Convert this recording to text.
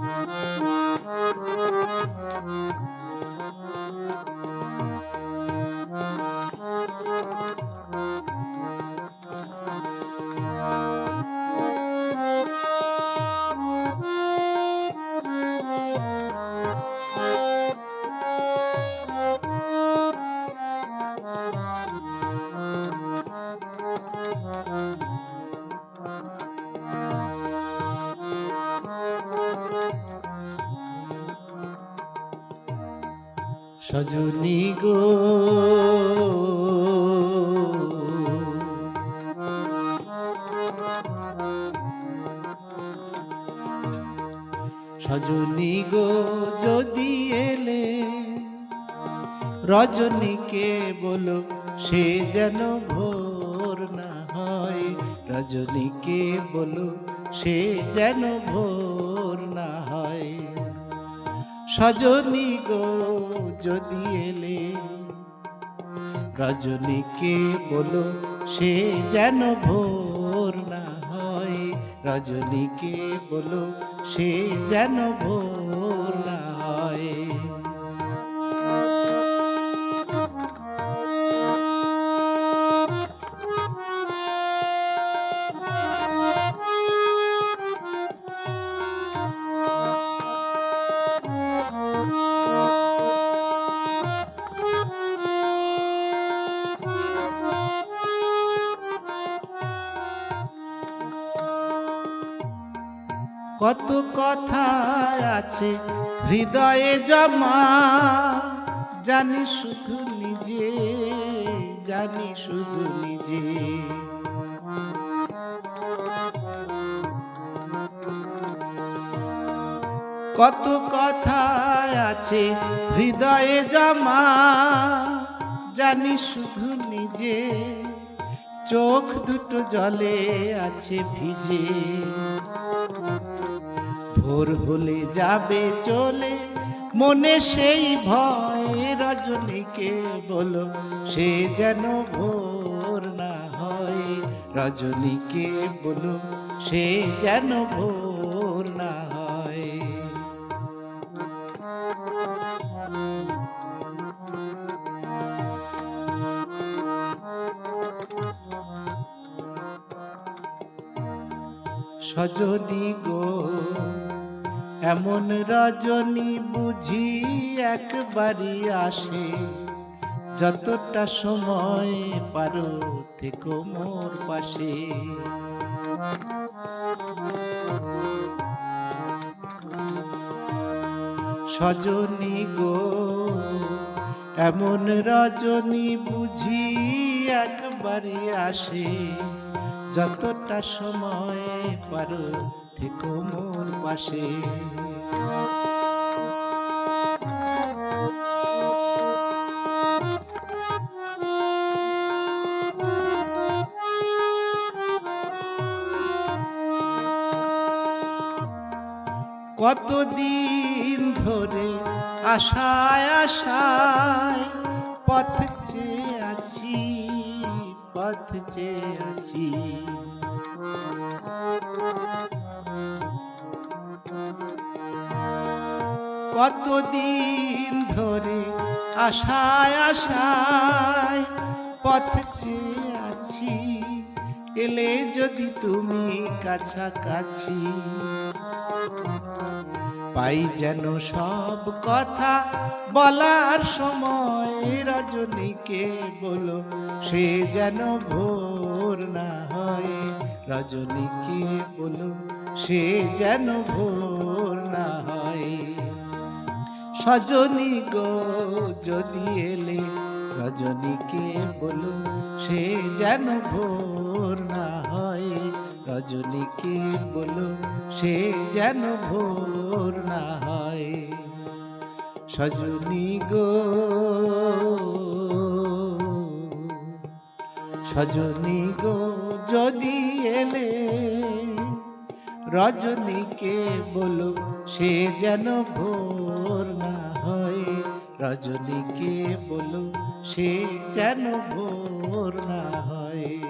Thank you. Sajani গো। সজনী গো, যদি এলে রজনীকে বলো, সে যেন ভোর না হয়। রজনীকে বলো, সে যেন ভোর না হয়। সজনী গো যদি এলে রজনীকে বলো সে যেন ভোর না হয়। রজনীকে বলো সে যেন ভোর কত কথা আছে, হৃদয়ে জমা। জানি শুধু নিজে, জানি শুধু নিজে। কত কথা আছে, হৃদয়ে জমা। জানি শুধু নিজে, চোখ দুটো জলে আছে ভিজে। ভোর হলে যাবে চলে। মনে সেই ভয় রজনীকে বলো, সে যেন ভোর না হয়। রজনীকে বলো, সে যেন ভোর না হয়। সজনী গো এমন রজনী বুঝি একবারই আসে। যতটা সময় পারো থেকো মোর পাশে। সজনী গো, এমন রজনী বুঝি একবারই আসে। যতটা সময় পারো থেকো মোর পাশে। কতদিন ধরে আশায় আশায় পথ চেয়ে আছি। পথ চেয়ে আছি। কতদিন ধরে আশায় আশায় পথ চেয়ে আছি। এলে যদি তুমি কাছাকাছি পাই যেন সব কথা বলার সময় রজনীকে বলো, সে যেন ভোর না হয়। রজনীকে বলো, সে যেন ভোর না হয়। সজনী গো, যদি এলে রজনীকে বলো সে যেন ভোর না হয়। রজনীকে বলো সে যেন ভোর না হয়। সজনী গো সজনী গো, যদি এলে রজনীকে বলো সে যেন ভোর রজনীকে বলো সে যেন ভোর না হয়।